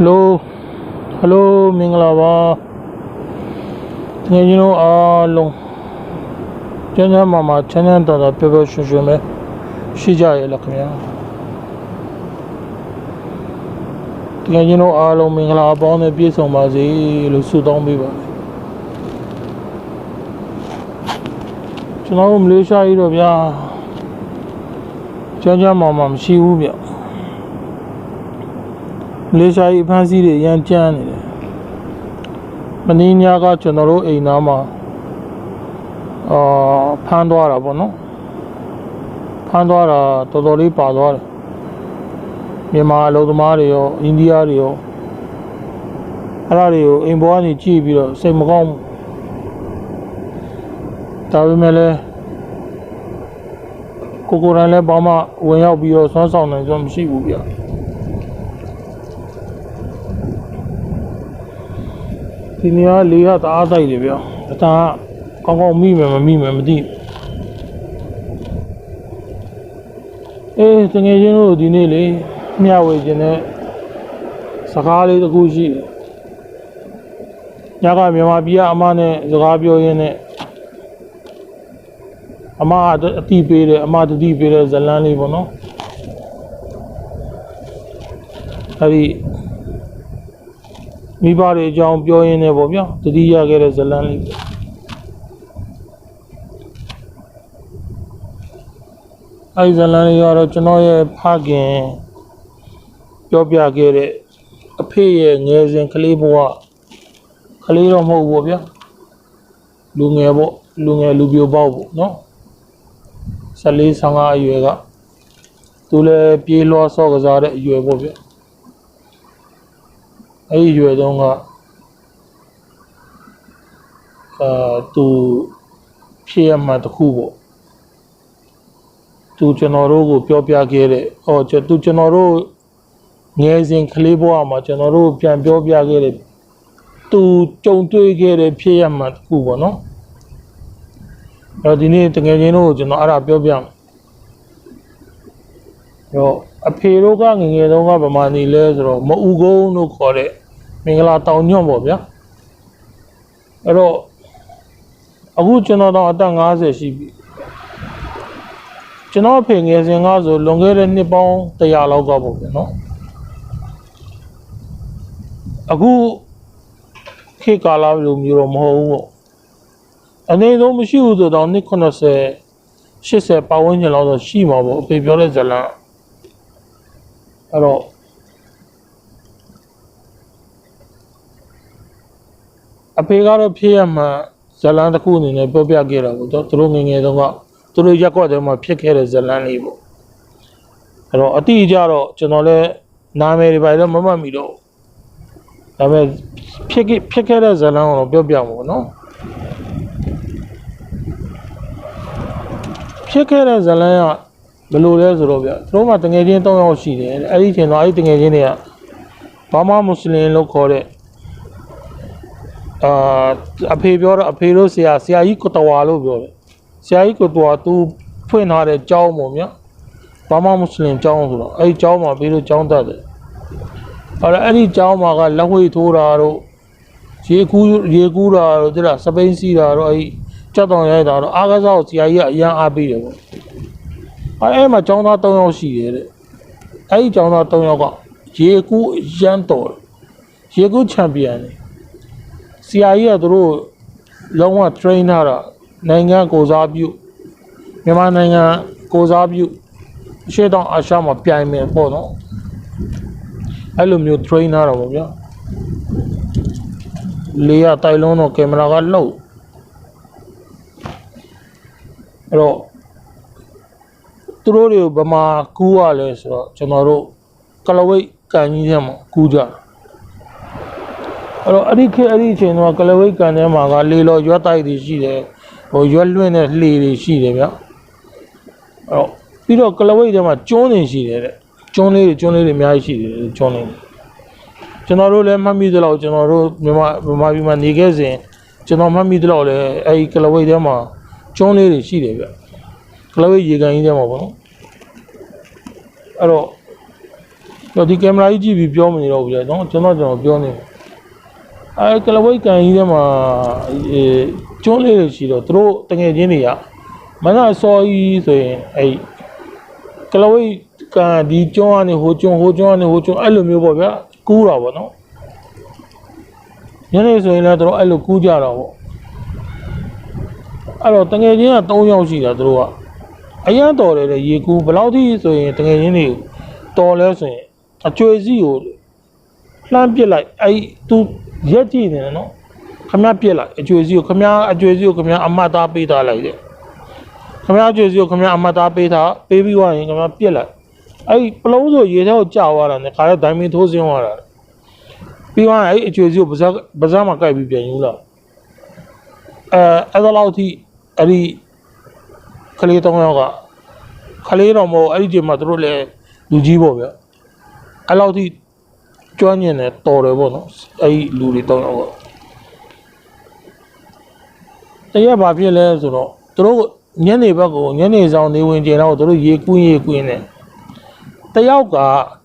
ဟယ်လိုဟယ်လိုမင်္ဂလာပါငယ်ချင်းတို့အားလုံးကျန်းကျန်းမာမာချမ်းချမ်းသာသာပျော်ပျော်ရွှင်ရွှင်ပဲရှိကြရဲ့လားခင်ဗျာငယ်ချင်းတို့အားလုံးမင်္ဂလာပေါင်းနဲ့ပြည့်စုံပါစေလို့ဆုတောင်းပေးပါတယ်ကျွန်တော်တို့မလေးရှားကြီးတော့ဗျာကျန်းကျန်းမာမာမရှိဘူးဗျ မလေးရှားကြီးအဖမ်းဆီးတွေရမ်းကြမ်းနေတယ်မင်းညကကျွန်တော်တို့အိမ်သားမှာအာဖမ်းသွားတာပေါ့နော်ဖမ်းသွားတာတော်တော်လေးပါသွားတယ်မြန်မာအလုပ်သမားတွေရောအိန္ဒိယတွေရောအဲ့ဒါတွေကိုအိမ်ပေါ်ကနေကြည့်ပြီးတော့စိတ်မကောင်းဘူးဒါပေမဲ့လည်းကိုကိုယ်တိုင်လည်းဘာမှဝင်ရောက်ပြီးတော့ဆွမ်းဆောင်နိုင်စွမ်းမရှိဘူးဗျာ ဒီနေရာလေးကတအားတိုက်တယ်ဗျအသာကောင်းကောင်းမိမယ်မမိမယ်မသိအေးတကယ်ချင်းတို့ဒီနေ့လေမျှဝေခြင်းနဲ့စကားလေးတစ်ခုရှိတယ်ညကမြန်မာပြည်ကအမနဲ့စကားပြောရင်းနဲ့အမအတိပေးတယ်အမတတိပေးတဲ့ဇလန်းလေးပေါ့နော်အဲ့ဒီ မိဘတွေအကြောင်းပြောရင်းနဲ့ပေါ့ဗျာတတိယခဲ့တဲ့ဇလန်းလေးပေါ့အဲဒီဇလန်းလေးကတော့ကျွန်တော်ရဲ့ဖခင်ပြောပြခဲ့တဲ့အဖေရဲ့ငယ်စဉ်ကလေးဘဝကလေးတော့မဟုတ်ဘူးပေါ့ဗျာလူငယ်ပေါ့လူငယ်လူပြိုပေါက်ပေါ့နော်14 15အရွယ်ကသူလည်းပြေးလွှားဆော့ကစားတဲ့အရွယ်ပေါ့ဗျာ အဲ့ဒီရွယ်တုန်းကအာသူဖြစ်ရမှတစ်ခုပေါ့သူကျွန်တော်တို့ကိုပြောပြခဲ့တဲ့ဟောကျွန်သူကျွန်တော်တို့ငယ်စဉ်ကလေးဘဝမှာကျွန်တော်တို့ပြန်ပြောပြခဲ့တဲ့သူကြုံတွေ့ခဲ့တဲ့ဖြစ်ရမှတစ်ခုပေါ့နော်အဲ့တော့ဒီနေ့တကယ်ချင်းတို့ကိုကျွန်တော်အဲ့ဒါပြောပြမယ်ရောအဖေတို့ကငယ်ငယ်တုန်းကဗမာနေလဲဆိုတော့မအူကုန်းတို့ခေါ်တဲ့ မင်္ဂလာတောင်ညွန့်ပေါ့ဗျာအဲ့တော့အခုကျွန်တော်တော့အသက်50ရှိပြီကျွန်တော်အဖေငယ်စဉ်ကဆိုလွန်ခဲ့တဲ့နှစ်ပေါင်း100လောက်ကပေါ့ဗျာနော်အခုခေတ်ကာလလိုမျိုးတော့မဟုတ်ဘူးပေါ့အနေဆုံးမရှိဘူးဆိုတော့နှစ်90 80ပတ်ဝန်းကျင်လောက်တော့ရှိမှာပေါ့အဖေပြောတဲ့ဇလန်အဲ့တော့ အဖေကတော့ဖြစ်ရမှဇလန်တစ်ခုအနေနဲ့ပြောပြခဲ့တာပေါ့သူတို့ငယ်ငယ်တုန်းကသူတို့ရက်ကွက်ထဲမှာဖြစ်ခဲ့တဲ့ဇလန်လေးပေါ့အဲ့တော့အတိအကျတော့ကျွန်တော်လည်းနာမည်တွေပါတော့မမှတ်မိတော့ဒါပေမဲ့ဖြစ်ခဲ့ဖြစ်ခဲ့တဲ့ဇလန်ကိုတော့ပြောပြမှာပေါ့နော်ဖြစ်ခဲ့တဲ့ဇလန်ကဘယ်လိုလဲဆိုတော့ဗျသူတို့မှတငယ်ချင်း၃ယောက်ရှိတယ်အဲ့ဒီချိန်တော့အဲ့ဒီတငယ်ချင်းတွေကဘာမှမွတ်စလင်လို့ခေါ်တဲ့ အာအဖေပြောတော့အဖေတို့ဆရာဆရာကြီးကိုတဝါလို့ပြောတယ်ဆရာကြီးကိုတဝါသူဖွင့်ထားတဲ့ကျောင်းပေါ့ဗျာဘာမှမွတ်စလင်ကျောင်းဆိုတော့အဲ့ဒီကျောင်းမှာဘေးတို့ကျောင်းတက်တယ်အဲ့ဒါအဲ့ဒီကျောင်းမှာကလက်ဝှေ့ထိုးတာတို့ရေကူးရေကူးတာတို့တိလားစပိန်စီးတာတို့အဲ့ဒီကြက်တောင်ရိုက်တာတို့အားကစားကိုဆရာကြီးကအရန်အားပေးတယ်ပေါ့အဲ့အဲ့မှာကျောင်းသား၃ယောက်ရှိတယ်တဲ့အဲ့ဒီကျောင်းသား၃ယောက်ကရေကူးရမ်းတော်တယ်ရေကူးချန်ပီယံတယ် ဆရာကြီးကသူတို့လုံးဝ train ထားတာနိုင်ငံကိုစားပြုမြန်မာနိုင်ငံကိုစားပြုအရှေ့တောင်အာရှမှာပြိုင်မယ်ပေါ့နော်အဲ့လိုမျိုး train ထားတာပေါ့ဗျာလေးရတိုင်လုံးတော့ကင်မရာကလှုပ်အဲ့တော့သူတို့တွေကိုဗမာကူးရလဲဆိုတော့ကျွန်တော်တို့ကလဝိတ်ကန်ကြီးထဲမှာကူးကြတယ် အဲ့တော့အဲ့ဒီခေတ်အဲ့ဒီအချိန်တော့ကလဝိတ်ကန်ထဲမှာကလေလော်ရွက်တိုက်တွေရှိတယ်ဟိုရွက်လွင့်တဲ့လှေတွေရှိတယ်ဗျအဲ့တော့ပြီးတော့ကလဝိတ်ထဲမှာကျွန်းတွေရှိတယ်တဲ့ကျွန်းလေးတွေကျွန်းလေးတွေအများကြီးရှိတယ်ကျွန်းလေးတွေကျွန်တော်တို့လည်းမှတ်မိသလောက်ကျွန်တော်တို့မြန်မာမြန်မာပြည်မှာနေခဲ့စဉ်ကျွန်တော်မှတ်မိသလောက်လည်းအဲ့ဒီကလဝိတ်ထဲမှာကျွန်းလေးတွေရှိတယ်ဗျကလဝိတ်ရေကန်ကြီးထဲမှာပေါ့နော်အဲ့တော့တော့ဒီကင်မရာကြီးကြည့်ပြီးပြောမနေတော့ဘူးလေနော်ကျွန်တော်ကျွန်တော်ပြောနေတယ် အဲကလဝိတ်ကန်ကြီးထဲမှာအဲကျွန်းလေးတွေရှိတော့သူတို့တငယ်ချင်းတွေကမနက်စောကြီးဆိုရင်အဲကလဝိတ်ကန်ဒီကျွန်းကနေဟိုကျွန်းဟိုကျွန်းကနေဟိုကျွန်းအဲ့လိုမျိုးပေါ့ဗျာကူးတာပေါ့နော်ညနေဆိုရင်လည်းသူတို့အဲ့လိုကူးကြတာပေါ့အဲ့တော့တငယ်ချင်းက3ယောက်ရှိတာသူတို့ကအရန်တော်တယ်လေရေကူးဘယ်လောက်ထိဆိုရင်တငယ်ချင်းတွေတော်လဲဆိုရင်အကျွေစီကိုလှမ်းပစ်လိုက်အဲ့သူ ရက်ကြည့်နေတယ်နော်ခမပြစ်လိုက်အကျွေစီကိုခမအကျွေစီကိုခမအမတ်သားပေးထားလိုက်တယ်ခမအကျွေစီကိုခမအမတ်သားပေးထားပေးပြီးသွားရင်ခမပြစ်လိုက်အဲ့ပလုံးဆိုရေထဲကိုကြာသွားတာနဲ့ခါရဲဒိုင်မင်ထိုးစင်းသွားတာပြီးသွားရင်အဲ့အကျွေစီကိုပါဇက်ပါဇက်မှာကြိုက်ပြီးပြန်ယူလာအဲအဲ့ဒါလောက်ထိအဲ့ဒီကလေးတောင်းယောက်ကခလေးတော်မို့အဲ့ဒီချိန်မှာသူတို့လည်းလူကြီးပေါ့ဗျအဲ့လောက်ထိ ကျွမ်းကျင်တယ်တော်တယ်ပေါ့နော်အဲ့ဒီလူတွေတောင်းယောက်ကတရက်ဘာဖြစ်လဲဆိုတော့သူတို့ညနေဘက်ကိုညနေဆောင်နေဝင်ကျင်တော့သူတို့ရေကူးရေကူးနေတယောက်က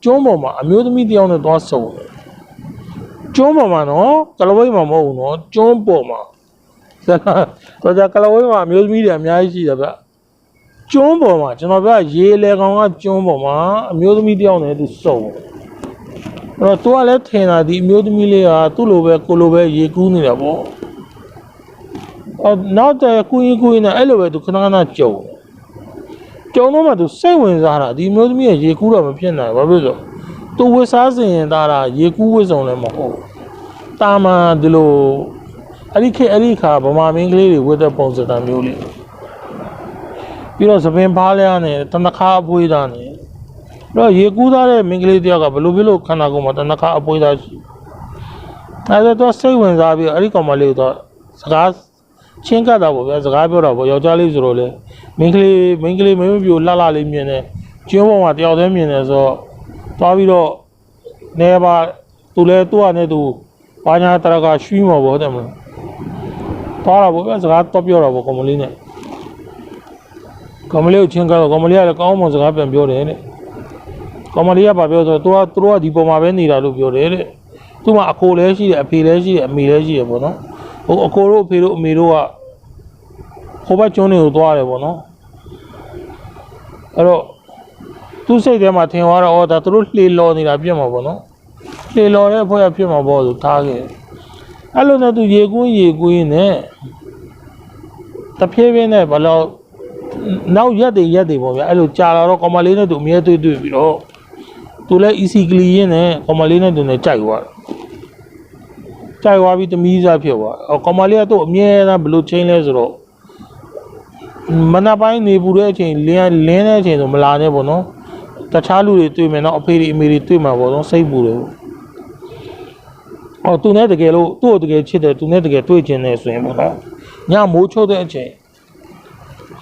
ကျွန်းပေါ်မှာအမျိုးသမီးတယောက်နဲ့သွားဆုံတယ်ကျွန်းပေါ်မှာနော်ကလဝိတ်မှာမဟုတ်ဘူးနော်ကျွန်းပေါ်မှာဆရာတော့ကြကလဝိတ်မှာအမျိုးသမီးတွေအများကြီးရှိတယ်ဗျကျွန်းပေါ်မှာကျွန်တော်ပြောရေလေကောင်ကကျွန်းပေါ်မှာအမျိုးသမီးတယောက်နဲ့သူစုံတယ် အဲ့တော့သူကလည်းထင်တာဒီအမျိုးသမီးလေးကသူ့လိုပဲကိုလိုပဲရေကူးနေတာပေါ့အော်နောက်တဲ့ကူရင်ကူရင်နဲ့အဲ့လိုပဲသူခဏခဏကြုံတယ်ကြုံတော့မှသူစိတ်ဝင်စားတာဒီအမျိုးသမီးရဲ့ရေကူးတော့မဖြစ်နိုင်ဘူးဘာဖြစ်လို့လဲသူဝစ်စားစင်ရင်သားတာရေကူးဝစ်စုံလည်းမဟုတ်ဘူးတာမန်ဒီလိုအဲ့ဒီခေတ်အဲ့ဒီခါဗမာမင်းကလေးတွေဝတ်တဲ့ပုံစံမျိုးလေးပြီးတော့သပင်ဖားလျားနဲ့တနခါအပွေးသားနဲ့ပြီး တော့ရေကူးသားတဲ့မင်းကလေးတယောက်ကဘယ်လိုဖြစ်လို့ခန္ဓာကိုယ်မှာတနခါအပွေးသားရှိအဲ့ဒါတော့စိတ်ဝင်စားပြီးအဲ့ဒီကောင်မလေးတော့စကားချင်းကပ်တာပေါ့ဗျာစကားပြောတာပေါ့ယောက်ျားလေးဆိုတော့လေမင်းကလေးမင်းကလေးမင်းမပြိုလှလှလေးမြင်တယ်ကျွန်းပေါ်မှာတယောက်တည်းမြင်တယ်ဆိုတော့သွားပြီးတော့နေပါသူလဲသူ့ဟာနဲ့သူဘာညာတရကရွှီးမှာပေါ့တဲ့မလားသွားတာပေါ့ဗျာစကားတော့ပြောတာပေါ့ကောင်မလေးနဲ့ကောင်မလေးကိုချင်းကတော့ကောင်မလေးကလည်းကောင်းမွန်စကားပြန်ပြောတယ်တဲ့ ကောင်မလေးကဘာပြောဆိုတော့သူကသူတို့ကဒီပေါ်မှာပဲနေတာလို့ပြောတယ်တဲ့သူ့မှာအကိုလည်းရှိတယ်အဖေလည်းရှိတယ်အမေလည်းရှိတယ်ပေါ့နော်ဟိုအကိုတို့အဖေတို့အမေတို့ကဟိုဘက်ကျွန်းတွေကိုသွားတယ်ပေါ့နော်အဲ့တော့သူ့စိတ်ထဲမှာထင်သွားတော့ဩဒါသူတို့လှေလော်နေတာပြစ်မှာပေါ့နော်လှေလော်တဲ့အဖွဲ့ကဖြစ်မှာပေါ့ဆိုထားခဲ့အဲ့လိုနဲ့သူရေကူးရေကူးနဲ့တဖြည်းဖြည်းနဲ့ဘလို့နောက်ရက်တွေရက်တွေပေါ့ဗျာအဲ့လိုကြာလာတော့ကောင်မလေးနဲ့သူအမြဲတွေ့တွေ့ပြီးတော့ သူလည်း easy clean ရင်းနဲ့ကောင်မလေးနဲ့သူနဲ့ကြိုက်သွားတယ်ကြိုက်သွားပြီးတမီးစားဖြစ်သွားအော်ကောင်မလေးကတော့အမြဲတမ်းဘလို့ချင်းလဲဆိုတော့မနက်ပိုင်းနေပူတဲ့အချိန်လင်းလင်းတဲ့အချိန်ဆိုမလာနဲ့ပေါ့နော်တခြားလူတွေတွေ့မယ်နော်အဖေတွေအမေတွေတွေ့မှာပေါ့နော်စိတ်ပူတယ်ပေါ့အော်သူနဲ့တကယ်လို့သူ့ကိုတကယ်ချစ်တယ်သူနဲ့တကယ်တွေ့ကျင်တယ်ဆိုရင်ပေါ့နော်ညမိုးချုပ်တဲ့အချိန်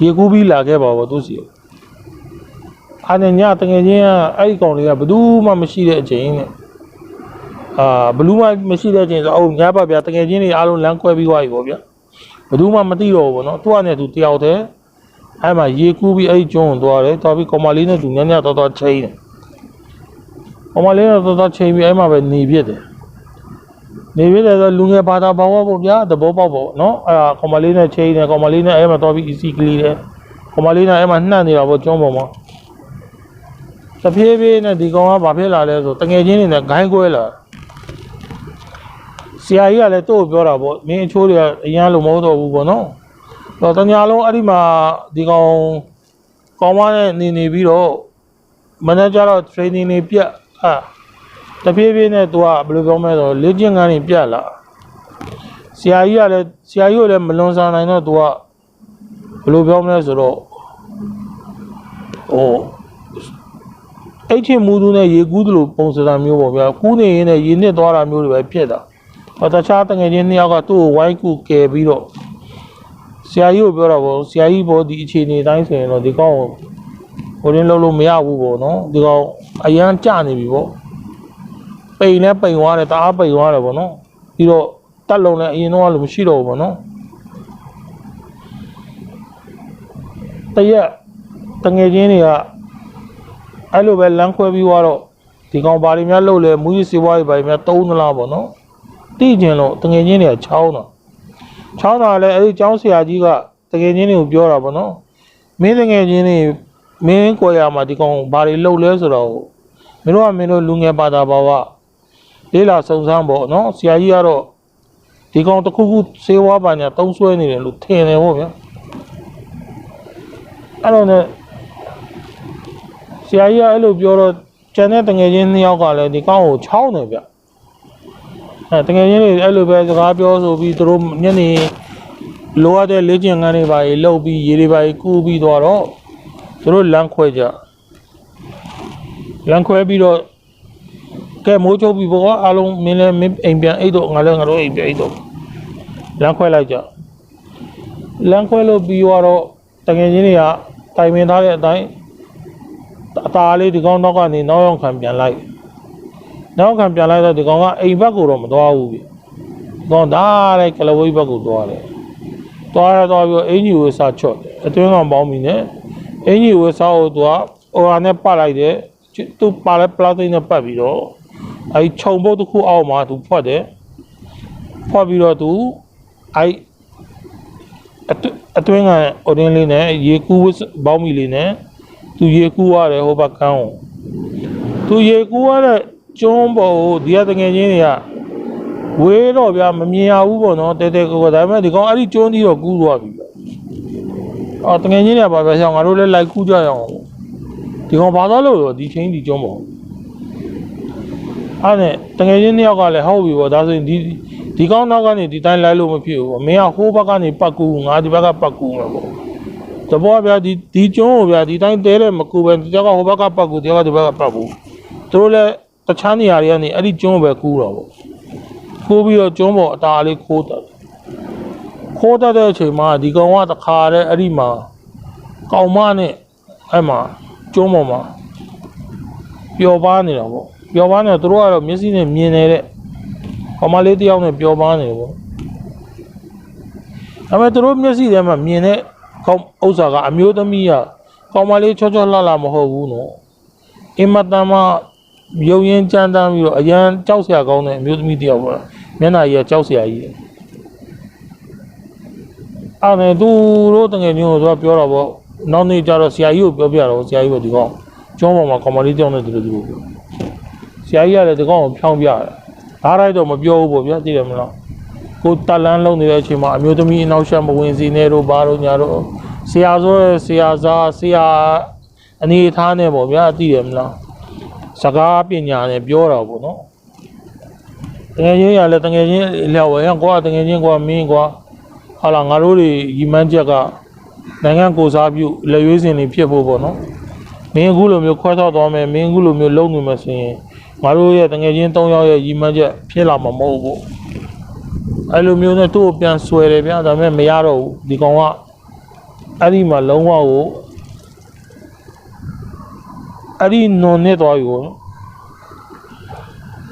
ရေကူးပြီးလာခဲ့ပါဘောသူစီ အားနဲ့ညတကယ်ချင်းကအဲ့ဒီကောင်လေးကဘယ်သူမှမရှိတဲ့အချိန်နဲ့အာဘလူးမှမရှိတဲ့အချိန်ဆိုအုံညပါဗျာတကယ်ချင်းတွေအားလုံးလမ်းခွဲပြီးသွားပြီပေါ့ဗျာဘယ်သူမှမသိတော့ဘူးပေါ့နော်သူကနဲ့သူတယောက်တည်းအဲ့မှာရေကူးပြီးအဲ့ဒီကျွန်းကိုသွားတယ်သွားပြီးကောင်မလေးနဲ့သူညညတော့တော့ချိန်တယ်ကောင်မလေးနဲ့တော့တော့ချိန်ပြီးအဲ့မှာပဲနေပြစ်တယ်နေပြစ်တယ်ဆိုလူငယ်ဘာသာဘောင်းပေါ့ဗျာသဘောပေါက်ပေါ့နော်အဲ့ဒါကောင်မလေးနဲ့ချိန်တယ်ကောင်မလေးနဲ့အဲ့မှာသွားပြီး easy ကလေးတယ်ကောင်မလေးနဲ့အဲ့မှာနှံ့နေတာပေါ့ကျွန်းပေါ်မှာ တဖြည်းဖြည်းနဲ့ဒီကောင်ကဘာဖြစ်လာလဲဆိုတငယ်ချင်းတွေနဲ့ဂိုင်းကွဲလာဆရာကြီးကလည်းသူ့ကိုပြောတာပေါ့မင်းအချိုးတွေကအရန်လို့မဟုတ်တော့ဘူးပေါ့နော်တော့တညာလုံးအဲ့ဒီမှာဒီကောင်ကောင်းမနဲ့နေနေပြီးတော့မန်နေဂျာတော့ training တွေပြတ်ဟာတဖြည်းဖြည်းနဲ့သူကဘယ်လိုပြောမလဲဆိုတော့လေ့ကျင့်ခန်းတွေပြတ်လာဆရာကြီးကလည်းဆရာကြီးကလည်းမလွန်ဆန်နိုင်တော့သူကဘယ်လိုပြောမလဲဆိုတော့ဟို အဲ့ချင်းမူသူနဲ့ရေကူးသလိုပုံစံမျိုးပေါ့ဗျာကူးနေရင်လည်းရေနစ်သွားတာမျိုးတွေပဲဖြစ်တာဟောတခြားတငယ်ချင်းနှစ်ယောက်ကသူ့ကိုဝိုင်းကူကယ်ပြီးတော့ဆရာကြီးကိုပြောတော့ဗောဆရာကြီးဘောဒီအခြေအနေတိုင်းဆိုရင်တော့ဒီကောင်ကိုဟိုရင်းလုံးလို့မရဘူးဗောနော်ဒီကောင်အရန်ကြနေပြီဗောပိန်နဲ့ပိန်သွားတယ်တအားပိန်သွားတယ်ဗောနော်ပြီးတော့တက်လုံးလည်းအရင်တော့လို့မရှိတော့ဘူးဗောနော်တရက်တငယ်ချင်းတွေက အဲ့လိုပဲလမ်းခွဲပြီးသွားတော့ဒီကောင်ဘာတွေများလှုပ်လဲမူကြီးစီးပွားရေးဘာတွေများတုံးသလားပေါ့နော်တိကျင်လို့တငယ်ချင်းတွေကချောင်းတော့ချောင်းတာလည်းအဲ့ဒီကျောင်းဆရာကြီးကတငယ်ချင်းတွေကိုပြောတာပေါ့နော်မင်းတငယ်ချင်းတွေမင်းကိုရမှာဒီကောင်ဘာတွေလှုပ်လဲဆိုတော့မင်းတို့ကမင်းတို့လူငယ်ပါတာဘာဝလေးလာစုံစမ်းပေါ့နော်ဆရာကြီးကတော့ဒီကောင်တစ်ခုခုစေဝါပါညာတုံးဆွဲနေတယ်လို့ထင်တယ်ပေါ့ဗျာအဲ့တော့ねဆ ရာကြီးကအဲ့လိုပြောတော့ကျန်တဲ့တငယ်ချင်းနှစ်ယောက်ကလည်းဒီကောင်ကိုချောင်းတယ်ဗျအဲတငယ်ချင်းတွေအဲ့လိုပဲစကားပြောဆိုပြီးသူတို့ညနေလိုအပ်တဲ့လေ့ကျင့်ခန်းတွေပါကြီးလှုပ်ပြီးရေတွေပါကြီးကူးပြီးသွားတော့သူတို့လမ်းခွဲကြလမ်းခွဲပြီးတော့ကဲမိုးချုပ်ပြီးပေါ့ကွာအားလုံးမင်းလည်းမင်းအိမ်ပြန်အိတ်တော့ငါလည်းငါတို့အိမ်ပြန်အိတ်တော့လမ်းခွဲလိုက်ကြလမ်းခွဲလို့ပြီးတော့တငယ်ချင်းတွေကတိုင်ပင်ထားတဲ့အတိုင်း အသားလေးဒီကောင်တော့ကနေနောက်ရောက်ခံပြန်လိုက်နောက်ခံပြန်လိုက်တော့ဒီကောင်ကအိမ်ဘက်ကိုတော့မသွားဘူးပြီဒီကောင်ဒါတဲ့ကလဝိဘက်ကိုသွားတယ်သွားရတော့ပြီးတော့အင်ကြီးဝေးစားချော့တယ်အတွင်းကောင်ပေါင်းပြီနဲ့အင်ကြီးဝေးစားကိုသူကဟိုဟာနဲ့ပတ်လိုက်တယ်သူပါလဲပလာတိတ်နဲ့ပတ်ပြီးတော့အဲဒီခြုံပုတ်တစ်ခုအောက်မှာသူဖွက်တယ်ဖွက်ပြီးတော့သူအဲအတွအတွင်းကအိုဒင်းလေးနဲ့ရေကူးပေါင်းမီလေးနဲ့ သူရေကူးရတယ်ဟိုဘက်ကန်းကိုသူရေကူးရတဲ့ကျွန်းပေါ်ကိုဒီကတငယ်ချင်းတွေကဝေးတော့ဗျာမမြင်ရဘူးပေါ့နော်တဲတဲကိုကဒါပေမဲ့ဒီကောင်အဲ့ဒီကျွန်းကြီးတော့ကူးသွားပြီဗျအော်တငယ်ချင်းတွေကပါဗျာဆောင်ငါတို့လည်းလိုက်ကူးကြရအောင်ဒီကောင်ဘာသွားလို့လဲဒီချင်းဒီကျွန်းပေါ်အဲ့နဲ့တငယ်ချင်းနှစ်ယောက်ကလည်းဟုတ်ပြီပေါ့ဒါဆိုရင်ဒီဒီကောင်နောက်ကနေဒီတိုင်းလိုက်လို့မဖြစ်ဘူးပေါ့မင်းကဟိုးဘက်ကနေပတ်ကူငါဒီဘက်ကပတ်ကူမှာပေါ့ တဘောဗျာဒီဒီကျွန်းကိုဗျာဒီတိုင်းတဲတဲ့မကူပဲဒီတယောက်ကဟိုဘက်ကပတ်ကူဒီယောက်ကဒီဘက်ကပတ်ကူသူတို့လည်းတခြားနေရာတွေကနေအဲ့ဒီကျွန်းကိုပဲကူးတော့ပေါ့ကူးပြီးတော့ကျွန်းပေါ်အตาလေးခိုးတက်ခိုးတက်တဲ့အချိန်မှာဒီကောင်ကတခါတည်းအဲ့ဒီမှာကောင်မနဲ့အဲ့မှာကျွန်းပေါ်မှာပျော်ပါနေတာပေါ့ပျော်ပါနေတော့သူတို့ကတော့မျက်စိနဲ့မြင်နေတဲ့ကောင်မလေးတစ်ယောက်နဲ့ပျော်ပါနေတယ်ပေါ့ဒါပေမဲ့သူတို့မျက်စိထဲမှာမြင်တဲ့ ကောင်းဥစ္စာကအမျိုးသမီးကကောင်းမလေးချောချောလှလှမဟုတ်ဘူးနော်အင်မတန်မှရုပ်ရင်းကြမ်းတမ်းပြီးတော့အရန်ကြောက်စရာကောင်းတဲ့အမျိုးသမီးတစ်ယောက်ပေါ့မျက်နှာကြီးကကြောက်စရာကြီးတယ်အဲ့ဒါသူတို့တငယ်ချင်းကိုသူကပြောတာပေါ့နောက်နေ့ကျတော့ဆရာကြီးကိုပြောပြတော့ဆရာကြီးကဒီကောင်ကျောင်းပေါ်မှာကောင်းမလေးကြောင်းနေတယ်လို့သူတို့ပြောဆရာကြီးကလည်းဒီကောင်ကိုဖြောင်းပြတယ်ဓာတ်ရိုက်တော့မပြောဘူးပေါ့ဗျာသိတယ်မလား ကိုတက်လန်းလုံးနေတဲ့အချိန်မှာအမျိုးသမီးအနောက်ရှက်မဝင်စီနေတော့ဘာလို့ညာတော့ဆရာဆိုရယ်ဆရာစားဆရာအနေထားနဲ့ပေါ့ဗျာသိတယ်မလားစကားပညာနဲ့ပြောတာပေါ့နော်တကယ်ချင်းရလဲတကယ်ချင်းလျှောက်ဝယ်ကွာတကယ်ချင်းကွာမင်းကွာဟာလာငါတို့တွေရီမန်းချက်ကနိုင်ငံကိုစားပြုလက်ရွေးစင်တွေဖြစ်ဖို့ပေါ့နော်မင်းအခုလိုမျိုးခွဲထောက်သွားမယ်မင်းအခုလိုမျိုးလုံနေမှဆိုရင်ငါတို့ရဲ့တကယ်ချင်း၃ယောက်ရဲ့ရီမန်းချက်ဖြစ်လာမှာမဟုတ်ဘူး အဲ့လိုမျိုးနဲ့သူ့ကိုပြန်ဆွဲတယ်ဗျာဒါပေမဲ့မရတော့ဘူးဒီကောင်ကအဲ့ဒီမှာလုံးဝကိုအဲ့ဒီနွန်နဲ့သွားပြီကို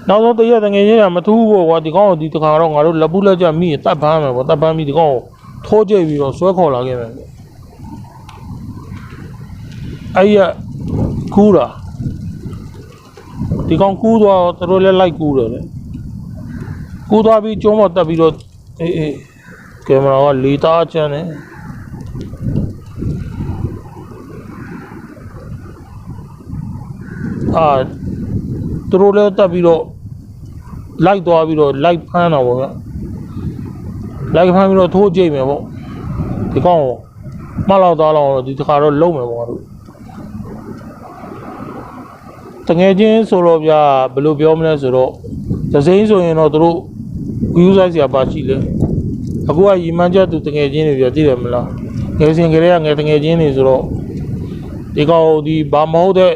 နောက်ဆုံးတရက်တငယ်ချင်းကမထူးဘူးကွာဒီကောင်ကိုဒီတခါတော့ငါတို့လက်ပူးလက်ကြမိရင်တတ်ပန်းမယ်ပေါ့တတ်ပန်းပြီးဒီကောင်ကိုထိုးကြိတ်ပြီးတော့ဆွဲခေါ်လာခဲ့မယ်အဲ့ရကူးတာဒီကောင်ကူးသွားတော့သူတို့လည်းလိုက်ကူးတယ်လေ ကူးသွားပြီးကျုံးပေါ်တက်ပြီးတော့အေးအေးကင်မရာကလေသားချမ်းတယ်အာသူတို့လည်းတက်ပြီးတော့လိုက်သွားပြီးတော့လိုက်ဖမ်းတာပေါ့ဗျလိုက်ဖမ်းပြီးတော့ထိုးကြိတ်မယ်ပေါ့ဒီကောင်ကိုမလောက်သားလောက်တော့ဒီတစ်ခါတော့လုံးမယ်ပေါ့ငါတို့တငယ်ချင်းဆိုတော့ဗျာဘယ်လိုပြောမလဲဆိုတော့သစိမ်းဆိုရင်တော့သူတို့ ကူးဆိုင်စရာပါရှိလဲအခုကရီမန်းချက်သူတငယ်ချင်းတွေပြသိတယ်မလားငယ်စဉ်ကလေးကငယ်တငယ်ချင်းတွေဆိုတော့ဒီကောင်ဒီဘာမဟုတ်တဲ့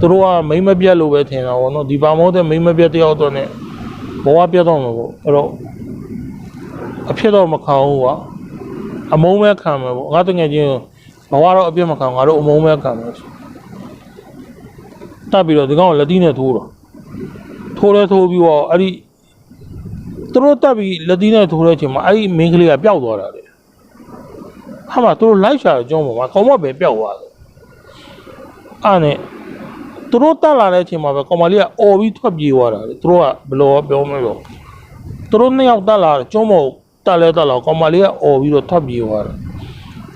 သူတို့ကမိမ့်မပြတ်လို့ပဲထင်တာပေါ့နော်ဒီဘာမဟုတ်တဲ့မိမ့်မပြတ်တယောက်တော့ ਨੇ ဘဝပြတ်တော့မှာပေါ့အဲ့တော့အဖြစ်တော့မခံဘူးကွာအမုန်းပဲခံမှာပေါ့ငါတငယ်ချင်းဘဝတော့အပြစ်မခံငါတို့အမုန်းပဲခံမှာတက်ပြီးတော့ဒီကောင်ကိုလက်တီးနဲ့ထိုးတော့ထိုးလဲထိုးပြီးတော့အဲ့ဒီ သူတို့တက်ပြီးလက်သီးနဲ့ထိုးတဲ့အချိန်မှာအဲ့ဒီမင်းကလေးကပျောက်သွားတာလေဟာမသူတို့လိုက်ရှာတဲ့ကျောင်းပေါ်မှာခေါင်းမပဲပျောက်သွားတယ်အဲ့နဲ့သူတို့တက်လာတဲ့အချိန်မှာပဲကောင်မလေးကအော်ပြီးထွက်ပြေးသွားတာလေသူတို့ကဘယ်လိုပြောမလဲတော့သူတို့နှစ်ယောက်တက်လာတယ်ကျွန်းမောတက်လဲတက်လာကောင်မလေးကအော်ပြီးတော့ထွက်ပြေးသွားတယ်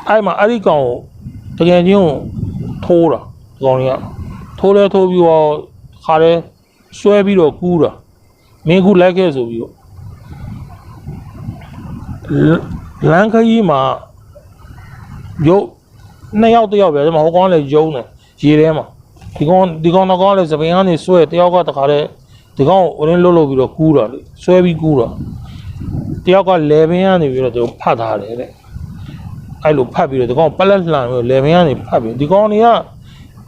အဲ့မှာအဲ့ဒီကောင်ကိုတကယ်ချင်းကိုထိုးတာဒီကောင်လေးကထိုးလဲထိုးပြီးတော့ခါလဲဆွဲပြီးတော့ကူးတာမင်းကူလိုက်ခဲ့ဆိုပြီးတော့ လမ်းခကြီးမှာရုပ်နှစ်ယောက်တစ်ယောက်ပဲဒီမှာဟိုကောင်ကလည်းယုံတယ်ရေထဲမှာဒီကောင်ဒီကောင်တော့လည်းစပင်ကနေဆွဲတယောက်ကတခါတည်းဒီကောင်ကိုအရင်လှုပ်လှုပ်ပြီးတော့ကူးတာလေဆွဲပြီးကူးတာတယောက်ကလေပင်ကနေပြီးတော့သူဖတ်ထားတယ်တဲ့အဲ့လိုဖတ်ပြီးတော့ဒီကောင်ပလက်လှန်ပြီးလေပင်ကနေဖတ်ပြီးဒီကောင်တွေက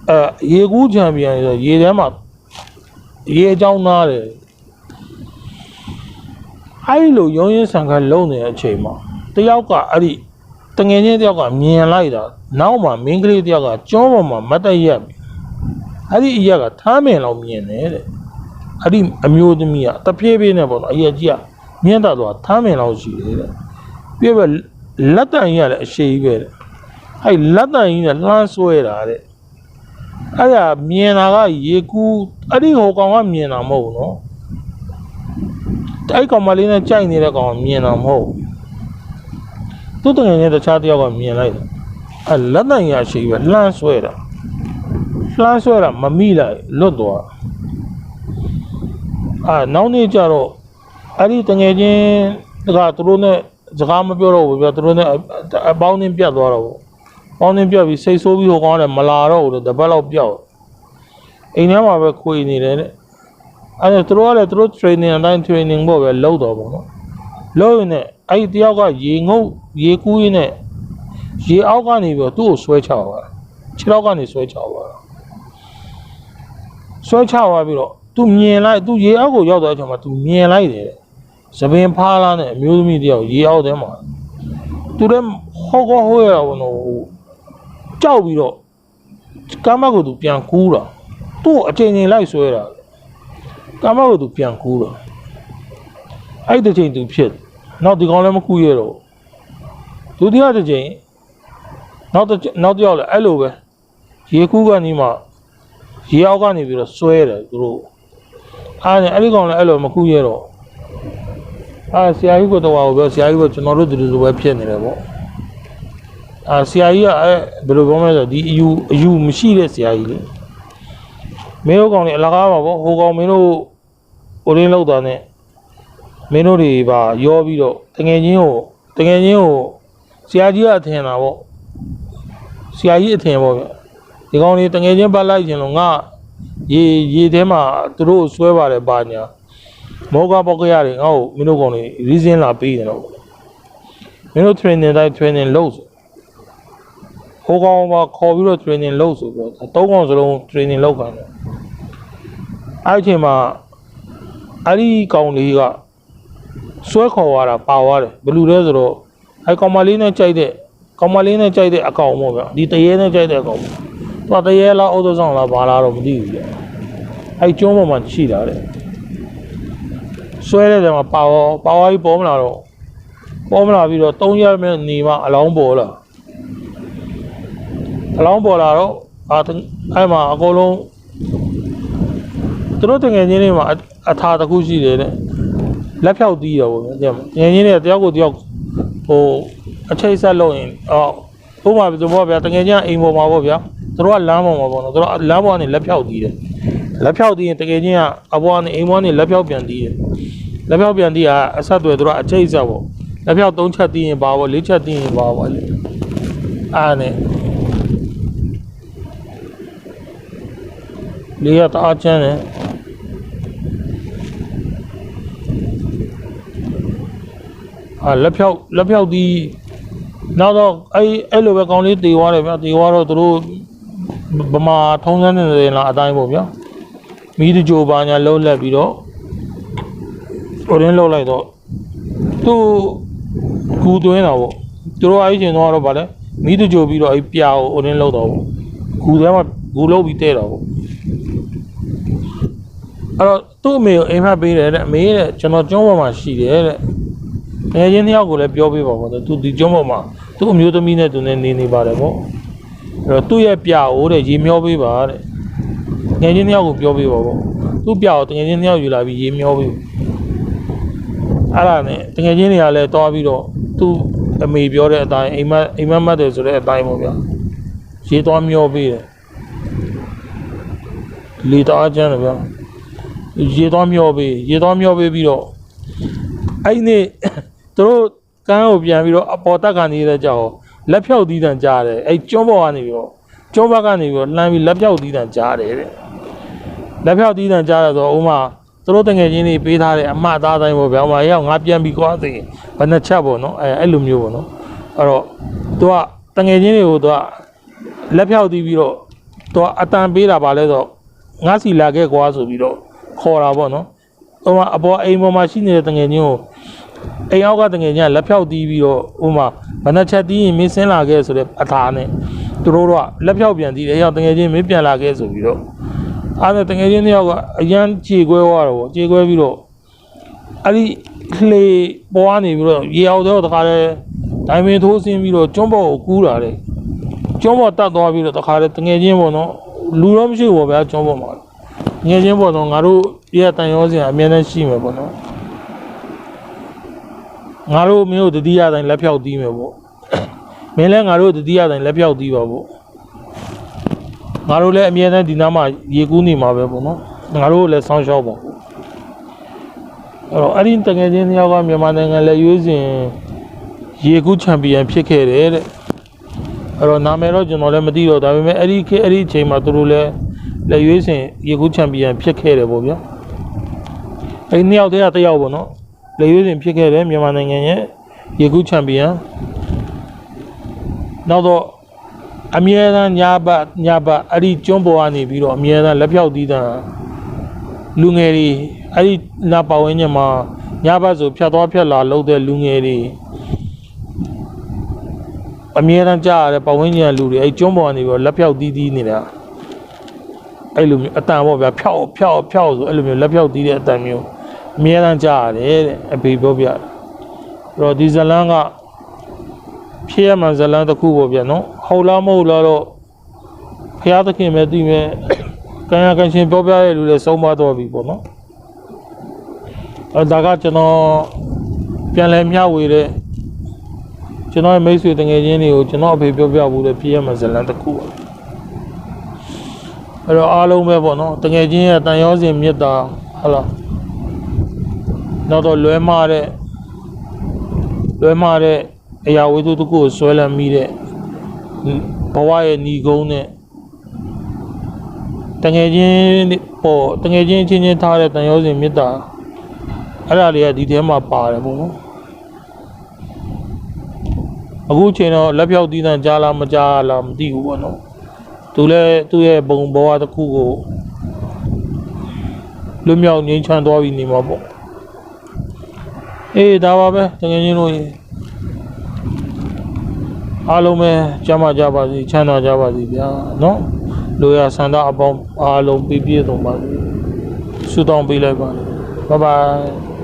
အဲရေကူးချန်ပီယံဆိုရေထဲမှာရေအကြောင်းသားတယ် အဲ့လိုရုံးရင်းဆန်ခါလုံနေတဲ့အချိန်မှာတယောက်ကအဲ့ဒီတငယ်ချင်းတယောက်ကမြင်လိုက်တာနောက်မှာမင်းကလေးတယောက်ကကျောင်းပေါ်မှာမတ်တက်ရက်ပြီးအဲ့ဒီအရက်ကထမ်းမင်လောက်မြင်တယ်တဲ့အဲ့ဒီအမျိုးသမီးကတပြေးပြေးနဲ့ပေါ့နော်အရက်ကြီးကမြင့်တတ်သွားထမ်းမင်လောက်ရှိတယ်တဲ့ပြည့်ပဲလက်တန်ကြီးကလည်းအရှိကြီးပဲတဲ့အဲ့လက်တန်ကြီးနဲ့လှမ်းဆွဲတာတဲ့အဲ့ဒါမြင်တာကရေကူးအဲ့ဒီဟိုကောင်ကမြင်တာမဟုတ်ဘူးနော် အဲ့ကောင်မလေးနဲ့ကြိုက်နေတဲ့ကောင်ကမြင်တာမဟုတ်ဘူးသူတငယ်နဲ့တခြားတယောက်ကမြင်လိုက်တယ်အဲ့လက်တန်ကြီးကရှိကြီးပဲလှမ်းဆွဲတာလှမ်းဆွဲတာမမိလိုက်လွတ်သွားအာနောက်နေ့ကျတော့အဲ့ဒီတငယ်ချင်းကသူတို့နဲ့စကားမပြောတော့ဘူးပြသူတို့နဲ့အအပေါင်းအင်းပြတ်သွားတော့ဘူးပေါင်းအင်းပြတ်ပြီးစိတ်ဆိုးပြီးဟိုကောင်းတယ်မလာတော့ဘူးလို့တပတ်လောက်ပြောက်အိမ်ထဲမှာပဲခွေနေတယ်တဲ့ အဲ့ဒါသူတို့ကလည်းသူတို့ training အတိုင်း training ပေါ့ပဲလုပ်တော့ပေါ့နော်လုပ်ရင်လည်းအဲ့ဒီတယောက်ကရေငုပ်ရေကူးရင်းနဲ့ရေအောက်ကနေပြီးတော့သူ့ကိုဆွဲချောက်သွားခြေထောက်ကနေဆွဲချောက်သွားဆွဲချောက်သွားပြီးတော့သူမြင်လိုက်သူရေအောက်ကိုရောက်သွားတဲ့အချိန်မှာသူမြင်လိုက်တယ်သပင်ဖားလာတဲ့အမျိုးသမီးတယောက်ရေအောက်ထဲမှာသူလည်းဟောကောဟောရတာဘလို့ကြောက်ပြီးတော့ကမ်းမကိုသူပြန်ကူးတာသူ့အချိန်ချိန်လိုက်ဆွဲတာ ကမ်းမတ်ကို तू ပြန်ကူးတာအဲ့ဒီတစ်ချိန် तू ဖြစ်နောက်ဒီကောင်လည်းမကူးရတော့ဒုတိယတစ်ချိန်နောက်တစ်နောက်တစ်ယောက်လည်းအဲ့လိုပဲရေကူးကနေမှရေအောက်ကနေပြီးတော့ဆွဲတယ်သူတို့အားနဲ့အဲ့ဒီကောင်လည်းအဲ့လိုမကူရတော့အာဆရာကြီးကတော့ဟောပြောဆရာကြီးကကျွန်တော်တို့ဒီလိုလိုပဲဖြစ်နေတယ်ပေါ့အာဆရာကြီးကအဲ့ဘယ်လိုပြောမလဲဆိုဒီအယူအယူမရှိတဲ့ဆရာကြီးလေ မင်းတို့ကောင်တွေအလကားပါပေါ့ဟိုကောင်မင်းတို့ဟိုရင်းလောက်တာနဲ့မင်းတို့တွေပါရောပြီးတော့တငယ်ချင်းကိုတငယ်ချင်းကိုဆရာကြီးကအထင်တာပေါ့ဆရာကြီးအထင်ပေါ့ဗျဒီကောင်လေးတငယ်ချင်းပတ်လိုက်ခြင်းလို့ငါရေရေထဲမှာသူတို့ဆွဲပါတယ်ပါညာမောကပေါက်ကရတယ်ငါ့ကိုမင်းတို့ကောင်လေး reason လာပေးတယ်တော့မင်းတို့ training တိုင်း training လုပ်ဆို ဟိုကောင်မှာခေါ်ပြီးတော့ training လုပ်ဆိုပြီးတော့သုံးကောင်စလုံး training လုပ်ခံတယ်အဲ့ဒီအချိန်မှာအဲ့ဒီကောင်လေးကဆွဲခေါ်သွားတာပါသွားတယ်ဘယ်လိုလဲဆိုတော့အဲ့ကောင်မလေးနဲ့ကြိုက်တဲ့ကောင်မလေးနဲ့ကြိုက်တဲ့အကောင်ပေါ့ဗျဒီတရေနဲ့ကြိုက်တဲ့အကောင်ပေါ့သွားတရေလားအော်တိုဆောင်လားဘာလားတော့မသိဘူးကြအဲ့ကျုံးပေါ်မှာရှိတာတဲ့ဆွဲတဲ့တယ်မှာပါဝါပါဝါကြီးပေါ်မလာတော့ပေါ်မလာပြီးတော့3ရက်မြနေမှအလောင်းပေါ်လာ အလောင်းပေါ်လာတော့အာအဲ့မှာအကုန်လုံးသူတို့တငယ်ချင်းတွေမှာအထာတစ်ခုရှိတယ်တဲ့လက်ဖြောက်တီးတော့ဗောဗျာတငယ်ချင်းတွေတယောက်ကိုတယောက်ဟိုအချိတ်ဆက်လုပ်ရင်အော်ဥပမာပြောပေါ့ဗျာတငယ်ချင်းအိမ်ပေါ်မှာပေါ့ဗျာသူတို့ကလမ်းပေါ်မှာပေါ့နော်သူတို့လမ်းပေါ်ကနေလက်ဖြောက်တီးတယ်လက်ဖြောက်တီးရင်တကယ်ချင်းကအပေါ်ကနေအိမ်ပေါ်ကနေလက်ဖြောက်ပြန်တီးတယ်လက်ဖြောက်ပြန်တီးတာအဆက်တွေသူတို့အချိတ်ဆက်ပေါ့လက်ဖြောက်၃ချက်တီးရင်ပါပေါ့၄ချက်တီးရင်ပါပေါ့လေအားနဲ့ လေးရတအားချမ်းတယ်အာလက်ဖြောက်လက်ဖြောက်တီးနောက်တော့အဲ့အဲ့လိုပဲကောင်းလေးတေသွားတယ်ဗျာတေသွားတော့သူတို့ဗမာထုံးစံနေလားအတိုင်းပေါ့ဗျာမီးတကြိုပါညာလှုပ်လက်ပြီးတော့ဟိုရင်းလှုပ်လိုက်တော့သူ့ကူသွင်းတာပေါ့သူတို့အဲ့ချင်းတော့ဗာလဲမီးတကြိုပြီးတော့အဲ့ပြာကိုဟိုရင်းလှုပ်တော့ကူထဲမှာကူလှုပ်ပြီးတဲ့တော့ပေါ့ အဲ့တော့သူ့အမေကိုအိမ်မက်ပေးတယ်တဲ့အမေတဲ့ကျွန်တော်ကျွန်းပေါ်မှာရှိတယ်တဲ့ငယ်ချင်းတစ်ယောက်ကိုလည်းပြောပေးပါပေါ့သူဒီကျွန်းပေါ်မှာသူ့အမျိုးသမီးနဲ့သူနဲ့နေနေပါတယ်ပေါ့အဲ့တော့သူ့ရဲ့ပြအိုးတဲ့ရေမျောပေးပါတဲ့ငယ်ချင်းတစ်ယောက်ကိုပြောပေးပါပေါ့သူ့ပြတော့ငယ်ချင်းတစ်ယောက်ယူလာပြီးရေမျောပေးအဲ့ဒါနဲ့ငယ်ချင်းတွေကလည်းတွားပြီးတော့သူ့အမေပြောတဲ့အတိုင်းအိမ်မက်အိမ်မက်မတ်တယ်ဆိုတဲ့အတိုင်းပေါ့ဗျာရေတွားမျောပေးတယ်လေတအားကျန်းတယ်ဗျာ ရေတွားမျောပေးရေတွားမျောပေးပြီးတော့အဲ့ဒီနေ့သူတို့ကန်းကိုပြန်ပြီးတော့အပေါ်တက်ကနေရတဲ့ကြောက်လက်ဖြောက်သီးတန်ကြားတယ်အဲ့ကျွန်းပေါ်ကနေပြီးတော့ကျွန်းဘက်ကနေပြီးတော့လှမ်းပြီးလက်ဖြောက်သီးတန်ကြားတယ်တဲ့လက်ဖြောက်သီးတန်ကြားရတော့ဥမာသူတို့တငယ်ချင်းတွေပေးထားတဲ့အမှားသားတိုင်းပေါ့ဗျာဥမာရောက်ငါပြန်ပြီးကွာသိရင်ဘယ်နှချက်ပေါ့နော်အဲအဲ့လိုမျိုးပေါ့နော်အဲ့တော့သူကတငယ်ချင်းတွေကိုသူကလက်ဖြောက်သီးပြီးတော့သူကအတန်ပေးတာပါလဲဆိုတော့ငါစီလာခဲ့ကွာဆိုပြီးတော့ ခေါ်တာပေါ့နော်ဥမာအပေါ်အိမ်ပေါ်မှာရှိနေတဲ့တငယ်ချင်းကိုအိမ်အောက်ကတငယ်ချင်းကလက်ဖြောက်တီးပြီးတော့ဥမာဘဏ္ဍချက်တီးရင်မင်းဆင်းလာခဲ့ဆိုတဲ့အထာနဲ့သူတို့တော့လက်ဖြောက်ပြန်တီးတယ်အဲ့ရောက်တငယ်ချင်းမင်းပြန်လာခဲ့ဆိုပြီးတော့အဲ့ဒါတငယ်ချင်းတယောက်ကအရန်ခြေခွဲသွားတော့ဗောခြေခွဲပြီးတော့အဲ့ဒီလေပေါ်ကနေပြီးတော့ရေအောင်တော့တခါလဲဒိုင်မင်ထိုးဆင်းပြီးတော့ကျွန်းပေါ်ကိုကူးလာတယ်ကျွန်းပေါ်တက်သွားပြီးတော့တခါလဲတငယ်ချင်းပေါ့နော်လူတော့မရှိဘူးဗောဗျာကျွန်းပေါ်မှာ ငယ်ချင်းပေါ့နော်ငါတို့ပြည့်တန်ရောစင်အမြဲတမ်းရှိမယ်ပေါ့နော်ငါတို့မင်းတို့တတိယတိုင်းလက်ဖြောက်တီးမယ်ပေါ့မင်းလည်းငါတို့တတိယတိုင်းလက်ဖြောက်တီးပါပေါ့ငါတို့လည်းအမြဲတမ်းဒီနားမှာရေကူးနေမှာပဲပေါ့နော်ငါတို့လည်းဆောင်းရှောက်ပါပေါ့အဲ့တော့အဲ့ဒီတကယ်ချင်းတယောက်ကမြန်မာနိုင်ငံလက်ရွေးစင်ရေကူးချန်ပီယံဖြစ်ခဲ့တယ်တဲ့အဲ့တော့နာမည်တော့ကျွန်တော်လည်းမသိတော့ဒါပေမဲ့အဲ့ဒီခေတ်အဲ့ဒီအချိန်မှာသူတို့လည်း လက်ရွေးစင်ရေကူးချန်ပီယံဖြစ်ခဲ့တယ်ပေါ့ဗျာအဲ့ဒီနှစ်ယောက်တည်းကတစ်ယောက်ပေါ့နော်လေရွေးစဉ်ဖြစ်ခဲ့တဲ့မြန်မာနိုင်ငံရဲ့ရေကူးချန်ပီယံနောက်တော့အမြဲတမ်းညာဘတ်ညာဘတ်အဲ့ဒီကျွန်းပေါ်ကနေပြီးတော့အမြဲတမ်းလက်ဖြောက်သီးတာလူငယ်တွေအဲ့ဒီနာပဝင်းညမှာညာဘတ်ဆိုဖြတ်သွားဖြတ်လာလှုပ်တဲ့လူငယ်တွေအမြဲတမ်းကြားရတဲ့ပဝင်းညလူတွေအဲ့ဒီကျွန်းပေါ်ကနေပြီးတော့လက်ဖြောက်သီးသီးနေတာ အဲ့လိုမျိုးအတန်ပေါ့ဗျာဖြောက်ဖြောက်ဖြောက်ဆိုအဲ့လိုမျိုးလက်ဖြောက်သီးတဲ့အတန်မျိုးအမြဲတမ်းကြားရတယ်တဲ့အဖေပြောပြတယ်အဲ့တော့ဒီဇလန်းကဖြစ်ရမှန်ဇလန်းတစ်ခုပေါ့ဗျာနော်ဟုတ်လားမဟုတ်လားတော့ဖျားသခင်ပဲသိမယ်ကံရကံရှင်ပြောပြရတဲ့လူတွေဆုံးမတော့ပြီပေါ့နော်အဲ့ဒါကကျွန်တော်ပြန်လဲမျှဝေတဲ့ကျွန်တော်ရဲ့မိတ်ဆွေတငယ်ချင်းတွေကိုကျွန်တော်အဖေပြောပြဘူးလေဖြစ်ရမှန်ဇလန်းတစ်ခုပါ အဲ့တော့အားလုံးပဲပေါ့နော်တငယ်ချင်းရဲ့တန်ရောစင်မြတ်တာဟုတ်လားနောက်တော့လွဲမာတဲ့လွဲမာတဲ့အရာဝတ္ထုတစ်ခုကိုဆွဲလန်းမိတဲ့ဘဝရဲ့ညီကုန်းနဲ့တငယ်ချင်းပေါ်တငယ်ချင်းချင်းချင်းထားတဲ့တန်ရောစင်မေတ္တာအဲ့ဒါတွေကဒီထဲမှာပါတယ်ပေါ့နော်အခုချိန်တော့လက်ဖြောက်တီးတန်ကြားလားမကြားလားမသိဘူးပေါ့နော် သူလည်းသူ့ရဲ့ဘုံဘဝတစ်ခုကိုလွတ်မြောက်ငြိမ်းချမ်းသွားပြီနေမှာပေါ့အေးဒါပါပဲတကယ်ချင်းတို့ရေအားလုံးပဲကျမ်းမာကြပါစေချမ်းသာကြပါစေဗျာနော်လူရဆန္ဒအပေါင်းအားလုံးပြည့်ပြည့်စုံပါစေဆုတောင်းပေးလိုက်ပါဘိုင်ဘိုင်